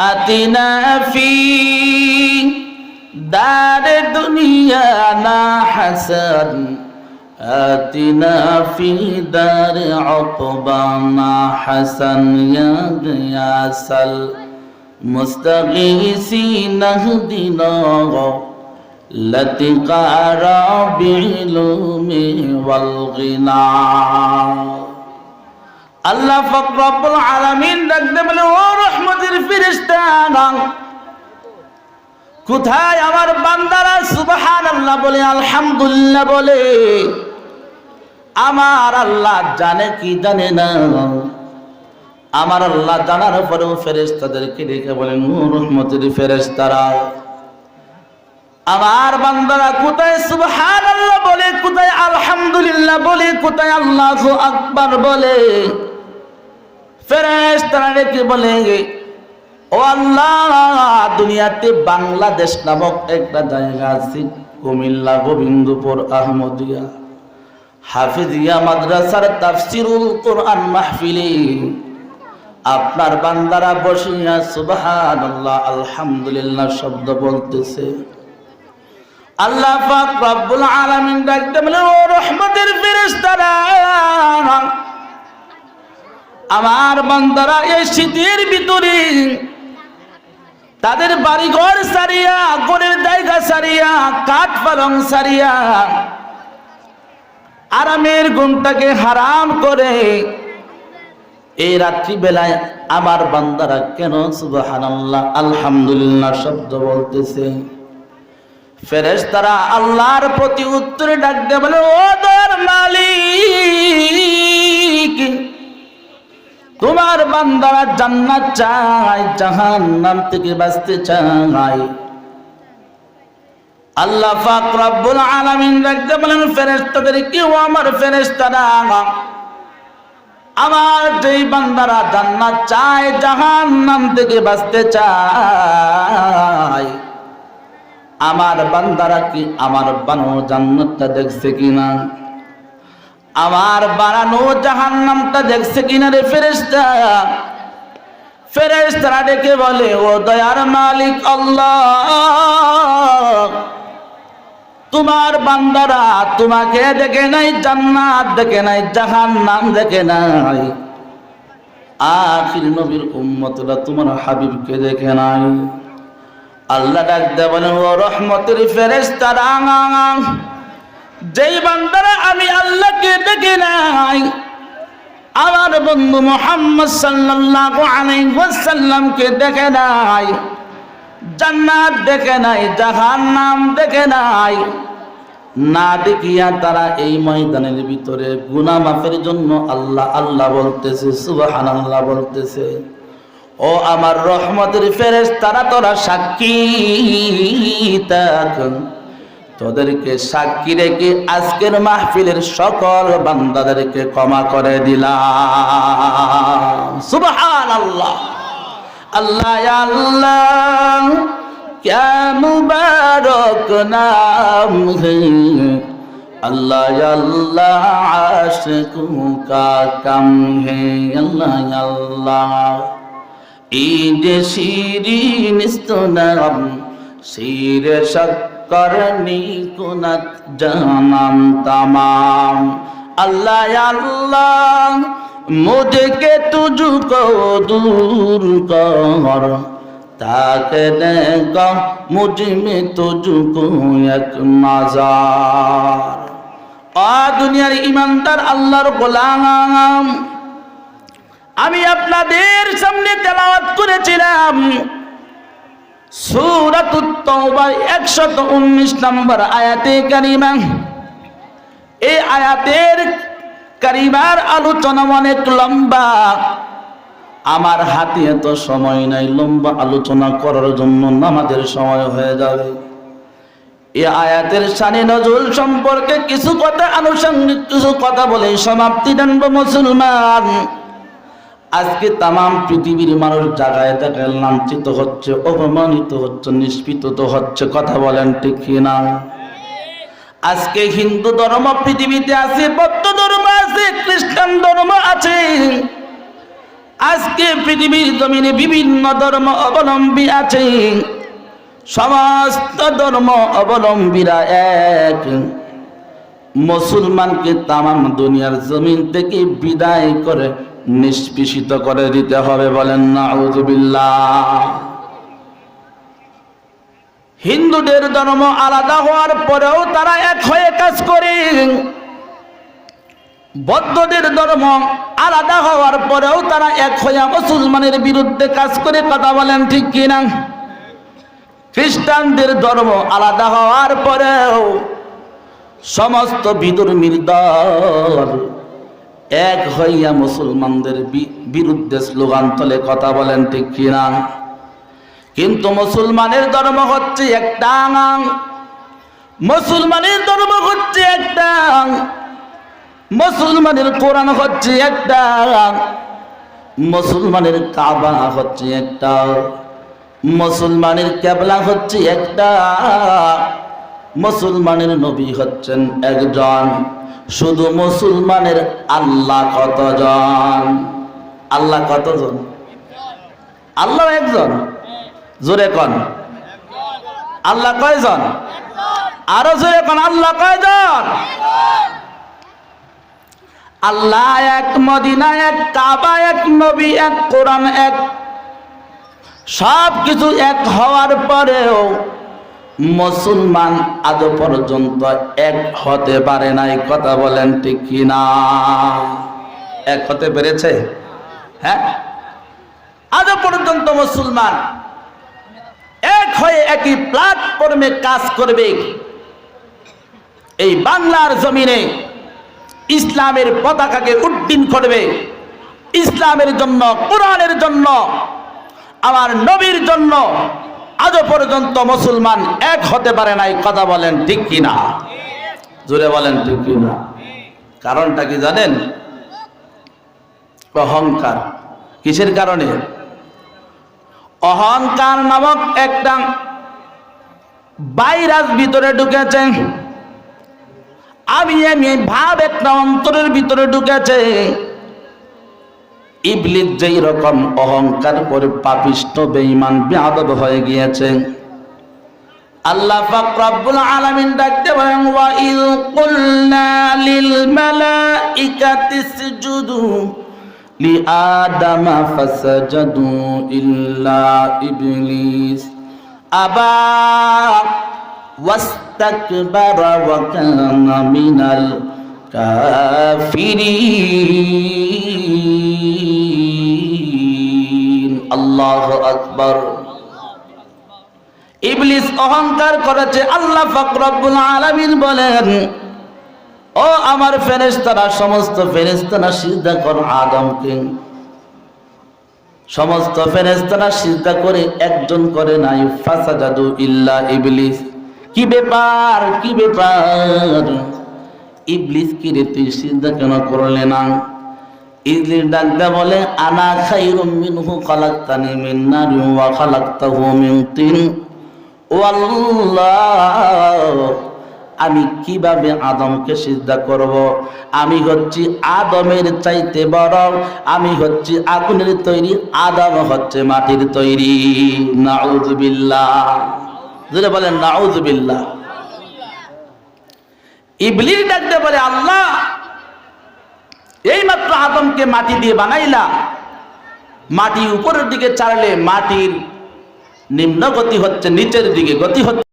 أتنا في دار دنيانا حسن آتنا في دار عقبانا حسن يا غياس المستغيثين اهدنا لتقى بعلوم والغنى আল্লাহ ফকরবুল আলামিন ডাকতে বলে, ও রহমতের ফিরিস্তা কোথায় আমার বান্দারা? সুবহান আল্লাহ বলে, আলহামদুলিল্লাহ বলে। আমার আল্লাহ জানে কি জানে না। আমার আল্লাহ জানার পরেও ফেরেস্তাদেরকে ডেকে বলেন রহমতের ফেরেস্তারা আমার বান্দারা কোথায়? সুবহান আল্লাহ বলে, কোথায়? আলহামদুলিল্লাহ বলে, কোথায়? আল্লাহ আকবার বলে। ফেরেস তারা রেখে বলে, ও আল্লাহ, দুনিয়াতে বাংলাদেশ নামক একটা জায়গা আছে, কুমিল্লা, গোবিন্দপুর, আহমদিয়া। হাফিজিয়া মাদ্রাসার তাফসিরুল কোরআন মাহফিলে আপনার বান্দারা বসিয়া সুবহানাল্লাহ, আলহামদুলিল্লাহ শব্দ বলতেছে। আল্লাহ পাক রব্বুল আলামিন ডাকতে বলে, ও রহমতের ফেরেশতারা আমার বান্দারা এই শীতের ভিতরে। তাদের বাড়িঘর সারিয়া গরের জায়গা সারিয়া, কাঠ পালং সারিয়া। আরামের গুণটাকে হারাম করে এই রাত্রিবেলায় আমার বান্দারা কেন সুবহানাল্লাহ, আলহামদুলিল্লাহ শব্দ বলতেছে। ফেরেশ তারা আল্লাহর প্রতি উত্তরে ডাক দেয় বলে ও দয়ার মালিক! তোমার বান্দারা জান্নাত চায়, জাহান্নাম থেকে বাঁচতে চায়। আল্লাহ পাক রব্বুল আলামিন রাখতে বলেন, ফেরেশতাদের কি ও আমার ফেরেশতারা আমার যেই বান্দারা জান্নাত চায়, জাহান্নাম থেকে বাঁচতে চায়। আমার বান্দারা কি আমার বানো জান্নাতটা দেখছে কিনা? আমার বানানো জাহান নামটা দেখছে কিনা রে ফেরেস্তা ফেরেস্তারা ডেকে বলে, ও দয়ার মালিক আল্লাহ, তোমার বান্দারা তোমাকে দেখে নাই, জান্নাত দেখে নাই জাহান নাম দেখে নাই। আখির নবীর উম্মতরা তোমার হাবিবকে দেখে নাই। আল্লাহ ডাক দেয় বলেন ও রহমতের ফেরেস্তারা যেই বান্দারা আমি আল্লাহকে দেখে নাই, আমার বন্ধু মোহাম্মদ সাল্লাল্লাহু দেখে নাই, জান্নাত দেখে নাই, জাহান্নাম দেখে নাই, না দেখিয়া তারা এই ময়দানের ভিতরে গুনা মাফের জন্য আল্লাহ আল্লাহ বলতেছে, সুবহানাল্লাহ বলতেছে, ও আমার রহমতের ফেরেশ তারা তোরা সাক্ষী থাক। তোদেরকে সাক্ষী রেখে আজকের মাহফিলের সকল বান্দাদেরকে ক্ষমা করে দিলাম। সুবহান আল্লাহ আল্লাহ আল্লাহ, ক্যা মুবারক নাম আল্লাহ আল্লাহ, আশকু কা কাম হে। আল্লাহ আল্লাহ, ঈদ শিরিন ইস্তনাম শির শক্ত করনি কুনত জহনম তমাম। আল্লাহ আল্লাহ, মুঝকে তুঝকো দূর কর। তাকে দেখ মুঝমে তুঝকো এক মাজার। আ দুনিয়ার ইমানদার আল্লাহর গোলাম। আমি আপনাদের সামনে তেলাওয়াত করেছিলাম। 119 নম্বর কারিমা। এই আয়াতের আলোচনা লম্বা। আমার হাতে এত সময় নাই, লম্বা আলোচনা করার জন্য নামাজের সময় হয়ে যাবে। এই আয়াতের সানি নজরুল সম্পর্কে কিছু কথা আনুষঙ্গিক কিছু কথা বলে সমাপ্তি জানব মুসলমান। আজকে তাম পৃথিবীর মানুষ জায়গায় জায়গায় লাঞ্ছিত হচ্ছে, অপমানিত হচ্ছে নিষ্পিত হচ্ছে, কথা বলেন ঠিক না আজকে হিন্দু ধর্ম পৃথিবীতে আছে, বৌদ্ধ ধর্ম আছে, খ্রিস্টান ধর্ম আছে। আজকে পৃথিবীর জমিনে বিভিন্ন ধর্ম অবলম্বী আছে। সমস্ত ধর্ম অবলম্বীরা এক। মুসলমানকে তামাম দুনিয়ার জমিন থেকে বিদায় করে নিষ্পেষিত করে দিতে হবে বলেন না হিন্দুদের ধর্ম আলাদা হওয়ার পরেও তারা এক হয়ে কাজ করে। বৌদ্ধদের ধর্ম আলাদা হওয়ার পরেও তারা এক হইয়া মুসলমানের বিরুদ্ধে কাজ করে কথা বলেন, ঠিক কিনা খ্রিস্টানদের ধর্ম আলাদা হওয়ার পরেও সমস্ত বিদুর্মীর দল এক হইয়া মুসলমানদের বিরুদ্ধে স্লোগান তোলে, কথা বলেন ঠিক কিনা? কিন্তু মুসলমানের ধর্ম হচ্ছে একটা মুসলমানের ধর্ম হচ্ছে একটা মুসলমানের কোরআন হচ্ছে একটা মুসলমানের কাবা হচ্ছে একটা মুসলমানের কেবলা হচ্ছে একটা মুসলমানের নবী হচ্ছেন একজন। শুধু মুসলমানের আল্লাহ কতজন? আল্লাহ কতজন? আল্লাহ একজন। জোরে কন। আল্লাহ কয়জন? আরও জোরে কন। আল্লাহ কয়জন? আল্লাহ এক, মদিনা এক, কাবা এক, নবী এক, কোরআন এক। সব কিছু এক হওয়ার পরেও মুসলমান আজ পর্যন্ত এক হতে পারে নাই, কথা বলেন ঠিক কিনা? এক হতে পেরেছে? হ্যাঁ? আজ পর্যন্ত মুসলমান এক হয়ে একই প্ল্যাটফর্মে কাজ করবে। এই বাংলার জমিনে ইসলামের পতাকাকে উড্ডীন করবে। ইসলামের জন্য, কোরআনের জন্য, আমার নবীর জন্য আজও পর্যন্ত মুসলমান এক হতে পারে নাই, কথা বলেন ঠিক কিনা? জোরে বলেন ঠিক কিনা? কারণটা কি জানেন? অহংকার। কিসের কারণে? অহংকার নামক একটা ভাইরাস ভিতরে ঢুকেছে। আমি আমি ভাব একটা অন্তরের ভিতরে ঢুকেছে। ইবলিস যেই রকম অহংকার করে পাপিষ্ট, বেঈমান বেয়াদব হয়ে গিয়েছে। আল্লাহ পাক রব্বুল আলামিন ডাকতে বলেন, ওয়া ইল কুলনা লিল মালাইকাতি ইসজুদু আদামা ফাসাজাদু ইল্লা ইবলিস। আবা, ওয়াস্তাকবারা ওয়া কানা মিনাল ইবলিস অহংকার করেছে, আল্লাহ ফাকরাবুল আলামিন বলেন, ও আমার ফেরেশতারা, সমস্ত ফেরেশতারা সিজদা কর আদম আদমকে। সমস্ত ফেরেশতারা সিজদা করে একজন করে নাই ফাসাজাদু ইল্লা ইবলিস। কি ব্যাপার? কি ব্যাপার? ইবলিস কি রে তুই সিজদা কেন করলে না? ইবলিস ডাকতে বলে, আনা খাইরুম মিনহু খালাকতানি মিন নারিন ওয়া খালাকতাহু মিন তিন। ওয়াল্লাহ আমি কীভাবে আদমকে সিজদা করব? আমি হচ্ছি আদমের চাইতে বড়, আমি হচ্ছি আগুনের তৈরি, আদম হচ্ছে মাটির তৈরি। নাউজুবিল্লাহ যদি বলেন নাউজুবিল্লাহ ইবলিস ডাকতে বলে, আল্লাহ এই মাত্র আদমকে মাটি দিয়ে বানাইলা। মাটি উপরের দিকে চাড়লে মাটির নিম্ন গতি হচ্ছে, নিচের দিকে গতি হচ্ছে।